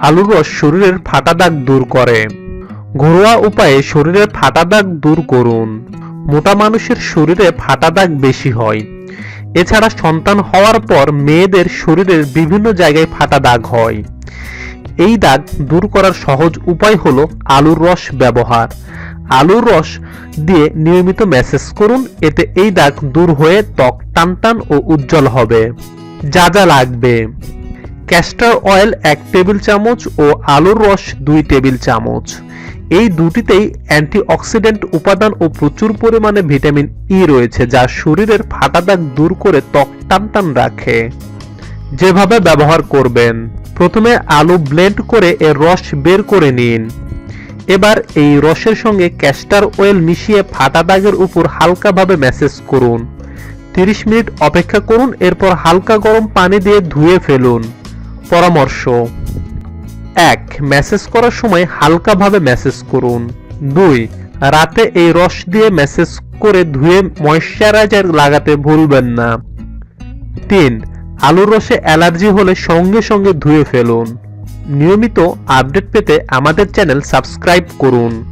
আলুর রস শরীরের ফাটা দাগ দূর করে। ঘরোয়া উপায়ে শরীরের ফাটা দাগ দূর করুন। মোটা মানুষের শরীরে ফাটা দাগ বেশি হয়। এছাড়া সন্তান হওয়ার পর মেয়েদের শরীরের বিভিন্ন জায়গায় ফাটা দাগ হয়। এই দাগ দূর করার সহজ উপায় হলো আলুর রস ব্যবহার। আলুর রস দিয়ে নিয়মিত ম্যাসেজ করুন, এতে এই দাগ দূর হয়ে ত্বক টানটান ও উজ্জ্বল হবে। যা যা লাগবে। ক্যাস্টার অয়েল এক টেবিল চামচ ও আলুর রস দুই টেবিল চামচ। এই দুটিতেই অ্যান্টিঅক্সিডেন্ট উপাদান ও প্রচুর পরিমাণে ভিটামিন ই রয়েছে, যা শরীরের ফাটা দাগ দূর করে ত্বক টানটান রাখে। যেভাবে ব্যবহার করবেন, প্রথমে আলু ব্লেন্ড করে এর রস বের করে নিন। এবার এই রসের সঙ্গে ক্যাস্টার অয়েল মিশিয়ে ফাটা দাগের উপর হালকাভাবে ম্যাসেজ করুন। 30 মিনিট অপেক্ষা করুন, এরপর হালকা গরম পানি দিয়ে ধুয়ে ফেলুন। পরামর্শ। এক মেসেজ করার সময় হালকাভাবে মেসেজ করুন। দুই, রাতে এই রস দিয়ে মেসেজ করে ধুয়ে ময়শ্চারাইজার লাগাতে ভুলবেন না। তিন, আলুর রসে অ্যালার্জি হলে সঙ্গে সঙ্গে ধুয়ে ফেলুন। নিয়মিত আপডেট পেতে আমাদের চ্যানেল সাবস্ক্রাইব করুন।